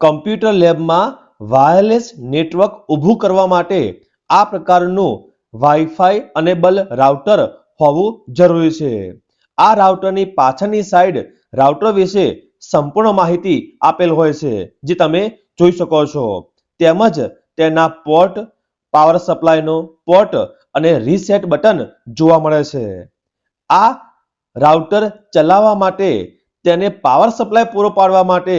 Computer લેબમાં wireless network ઊભું કરવા માટે આ પ્રકારનું વાઈફાઈ અનેબલ રાઉટર હોવું જરૂરી છે. આ રાઉટરની પાછળની સાઈડ રાઉટર વિશે સંપૂર્ણ માહિતી આપેલ હોય છે, જે તમે જોઈ શકો છો. તેમજ તેના પોર્ટ, પાવર સપ્લાયનો પોર્ટ અને રીસેટ બટન જોવા મળે છે. આ રાઉટર ચલાવવા માટે તેને પાવર સપ્લાય પૂરો પાડવા માટે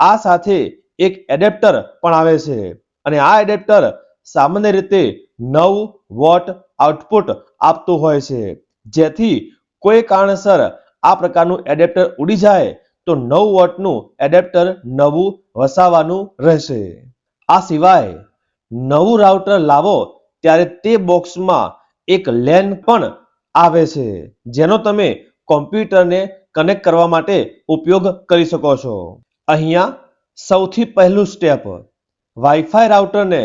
આ સાથે એક એડેપ્ટર પણ આવે છે. અને આ એડેપ્ટર સામાન્ય રીતે નવ વોટ આઉટપુટ આપતું હોય છે. જેથી કોઈ કારણસર આ પ્રકારનું એડેપ્ટર ઉડી જાય તો નવ વોટનું એડેપ્ટર નવું વસાવવાનું રહેશે. આ સિવાય નવું રાઉટર લાવો ત્યારે તે બોક્સમાં એક લેન પણ આવે છે, જેનો તમે કોમ્પ્યુટરને કનેક્ટ કરવા માટે ઉપયોગ કરી શકો છો. અહીંયા સૌથી પહેલું સ્ટેપ વાઈફાઈ રાઉટરને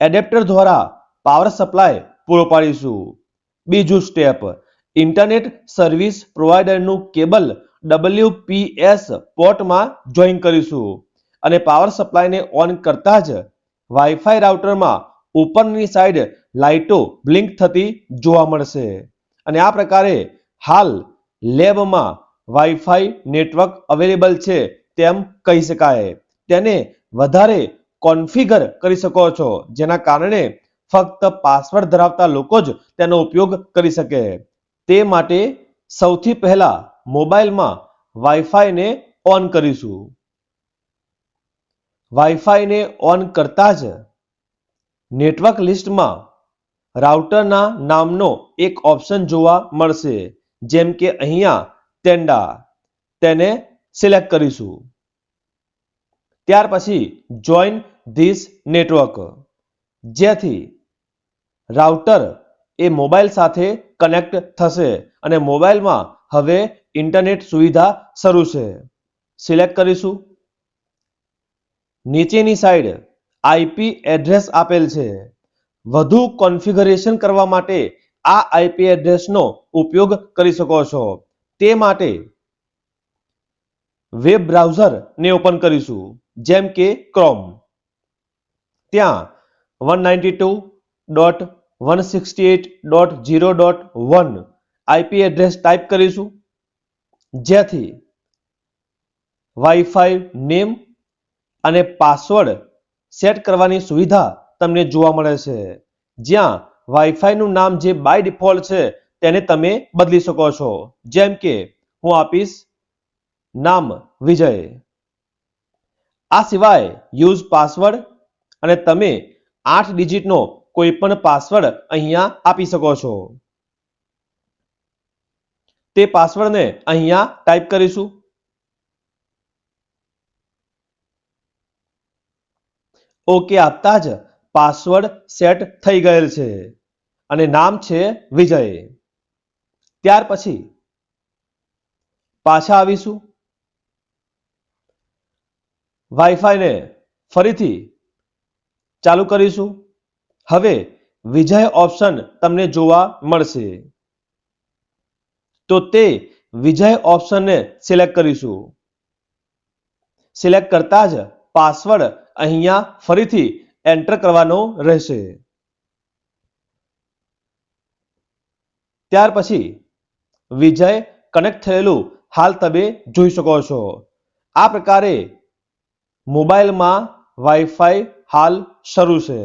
એડેપ્ટર દ્વારા પાવર સપ્લાય પૂરો પાડીશું. બીજું સ્ટેપ ઇન્ટરનેટ સર્વિસ પ્રોવાઈડરનું કેબલ ડબલ્યુપીએસ પોર્ટમાં જોઈન કરીશું અને પાવર સપ્લાયને ઓન કરતા જ વાઈફાઈ રાઉટરમાં ઉપરની સાઈડ લાઇટો બ્લિંક થતી જોવા મળશે. અને આ પ્રકારે હાલ લેબમાં વાઈફાઈ નેટવર્ક અવેલેબલ છે. તેમ કહી શકાય. તેને વધારે કોન્ફિગર કરી શકો છો, જેના કારણે ફક્ત પાસવર્ડ ધરાવતા લોકો જ તેનો ઉપયોગ કરી શકે. તે માટે સૌથી પહેલા મોબાઈલમાં વાઈફાઈને ઓન કરીશું. વાઈફાઈને ઓન કરતા જ નેટવર્ક લિસ્ટમાં રાઉટરના નામનો એક ઓપ્શન જોવા મળશે, જેમ કે અહીંયા ટેન્ડા તેને સિલેક્ટ કરીશું. ત્યાર પછી જોઈન ધીસ નેટવર્ક જેથી રાઉટર એ મોબાઈલ સાથે કનેક્ટ થશે અને મોબાઈલમાં હવે ઇન્ટરનેટ સુવિધા શરૂ છે. સિલેક્ટ કરીશું. નીચેની સાઈડ આઈપી એડ્રેસ આપેલ છે. વધુ કોન્ફિગરેશન કરવા માટે આ આઈપી એડ્રેસનો ઉપયોગ કરી શકો છો. તે માટે વેબ બ્રાઉઝરને ઓપન કરીશું. જેમ કે ક્રોમ ત્યાં one ninety two dot one sixty eight dot zero dot one IP address type કરીશું. જેથી વાઈફાઈ નેમ અને પાસવર્ડ સેટ કરવાની સુવિધા તમને જોવા મળે છે. જ્યાં વાઈફાઈનું નામ જે બાય ડિફોલ્ટ છે તેને તમે બદલી શકો છો. જેમ કે હું આપીશ નામ વિજય. આ સિવાય યુઝ પાસવર્ડ અને તમે આઠ ડિજિટનો કોઈ પણ પાસવર્ડ અહીંયા આપી શકો છો. તે પાસવર્ડને અહીંયા ટાઈપ કરીશું. ઓકે આપતા જ પાસવર્ડ સેટ થઈ ગયેલ છે અને નામ છે વિજય. ત્યાર પછી પાછા આવીશું. વાઈફાઈને ફરીથી ચાલુ કરીશું. હવે વિજય ઓપ્શન તમને જોવા મળશે. તો તે વિજય ઓપ્શનને સિલેક્ટ કરીશું. સિલેક્ટ કરતા જ પાસવર્ડ અહીંયા ફરીથી એન્ટર કરવાનો રહેશે. ત્યાર પછી વિજય કનેક્ટ થયેલું હાલ તમે જોઈ શકો છો. આ પ્રકારે મોબાઈલમાં વાઈફાઈ હાલ શરૂ છે.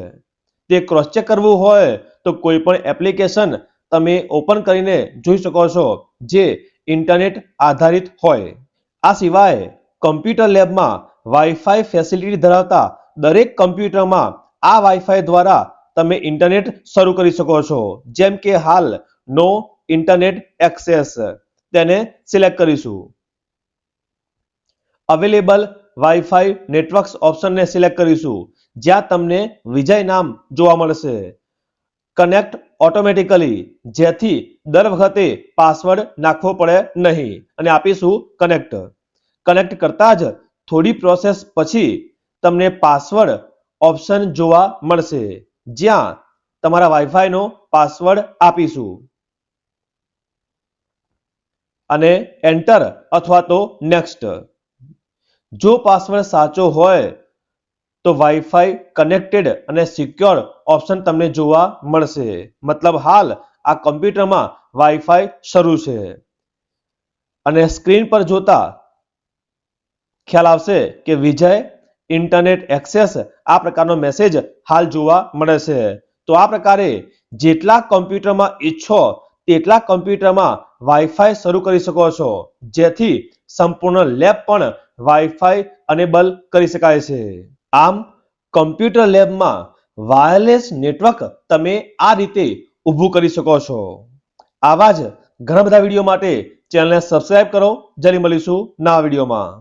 તે ક્રોસ ચેક કરવું હોય તો કોઈ પણ એપ્લિકેશન તમે ઓપન કરીને જોઈ શકો છો, જે ઇન્ટરનેટ આધારિત હોય. આ સિવાય કમ્પ્યુટર લેબમાં વાઈફાઈ ફેસિલિટી ધરાવતા દરેક કમ્પ્યુટરમાં આ વાઈફાઈ દ્વારા તમે ઇન્ટરનેટ શરૂ કરી શકો છો. જેમ કે હાલ નો ઇન્ટરનેટ એક્સેસ તેને સિલેક્ટ કરીશું. અવેલેબલ વાઈફાઈ નેટવર્ક્સ ઓપ્શનને સિલેક્ટ કરીશું, જ્યાં તમને વિજય નામ જોવા મળશે. કનેક્ટ ઓટોમેટિકલી જેથી દર વખતે પાસવર્ડ નાખવો પડે નહીં, અને આપીશું કનેક્ટ કનેક્ટ કરતા જ થોડી પ્રોસેસ પછી તમને પાસવર્ડ ઓપ્શન જોવા મળશે, જ્યાં તમારા વાઈફાઈનો પાસવર્ડ આપીશું. અને એન્ટર અથવા તો નેક્સ્ટ જો પાસવર્ડ સાચો હોય, તો વાઈફાઈ કનેક્ટેડ અને સિક્યોર ઓપ્શન તમને જોવા મળશે. મતલબ હાલ, આ કમ્પ્યુટરમાં વાઈફાઈ શરૂ છે. અને સ્ક્રીન પર જોતા ખ્યાલ આવશે કે વિજય ઇન્ટરનેટ એક્સેસ આ પ્રકારનો મેસેજ હાલ જોવા મળે છે. તો આ પ્રકારે જેટલા કમ્પ્યુટરમાં ઈચ્છો, તેટલા કમ્પ્યુટરમાં વાઈફાઈ શરૂ કરી શકો છો. જેથી સંપૂર્ણ લેબ પણ વાઈફાઈ અનેબલ કરી શકાય છે. આમ કમ્પ્યુટર લેબમાં વાયરલેસ નેટવર્ક તમે આ રીતે ઊભું કરી શકો છો. આવા જ ઘણા બધા વીડિયો માટે ચેનલને સબસ્ક્રાઇબ કરો. જલ્દી મળીશું નવા વિડીયોમાં